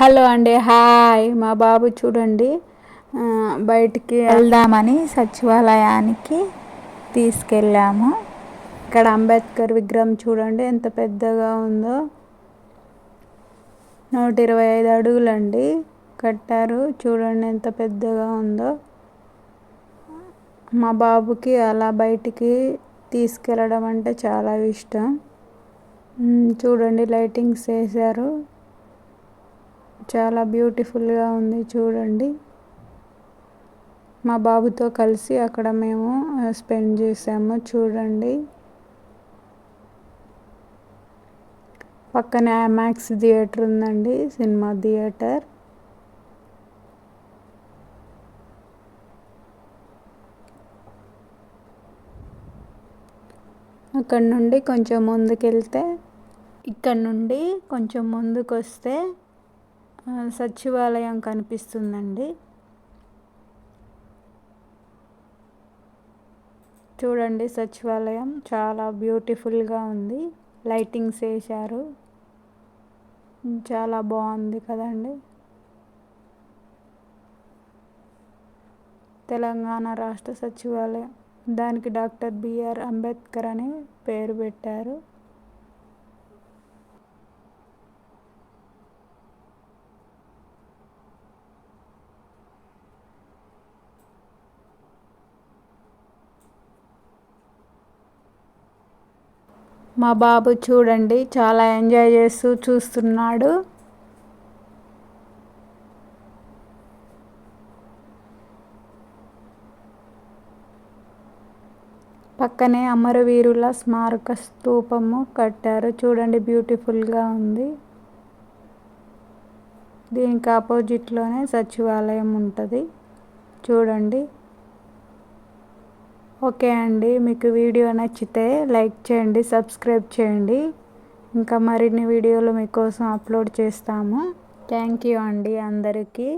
Hello అండి hi. మా బాబు చూడండి. బయటికి వెళ్దామని సచివాలయానికి తీసుకెళ్ళాము. ఇక్కడ అంబేద్కర్ విగ్రహం చూడండి ఎంత పెద్దగా ఉందో. నూట ఇరవై ఐదు అడుగులండి కట్టారు. చూడండి ఎంత పెద్దగా ఉందో. మా బాబుకి అలా బయటికి తీసుకెళ్ళడం అంటే చాలా ఇష్టం. చూడండి లైటింగ్స్ వేశారు. చాలా బ్యూటిఫుల్గా ఉంది చూడండి. మా బాబుతో కలిసి అక్కడ మేము స్పెండ్ చేసాము చూడండి. పక్కనే ఐమాక్స్ థియేటర్ ఉందండి సినిమా థియేటర్. అక్కడ నుండి కొంచెం ముందుకెళ్తే ఇక్కడ నుండి కొంచెం ముందుకు వస్తే సచివాలయం కనిపిస్తుందండి. చూడండి సచివాలయం చాలా బ్యూటిఫుల్గా ఉంది. లైటింగ్స్ వేశారు. చాలా బాగుంది కదండి. తెలంగాణ రాష్ట్ర సచివాలయం. దానికి డాక్టర్ బిఆర్ అంబేద్కర్ అని పేరు పెట్టారు. మా బాబు చూడండి చాలా ఎంజాయ్ చేస్తూ చూస్తున్నాడు. పక్కనే అమరవీరుల స్మారక స్తూపము కట్టారు. చూడండి బ్యూటిఫుల్గా ఉంది. దీనికి ఆపోజిట్లోనే సచివాలయం ఉంటుంది. చూడండి. ఓకే అండి. మీకు వీడియో నచ్చితే లైక్ చేయండి సబ్స్క్రైబ్ చేయండి. ఇంకా మరిన్ని వీడియోలు మీకోసం అప్లోడ్ చేస్తాము. థ్యాంక్ యూ అండి అందరికీ.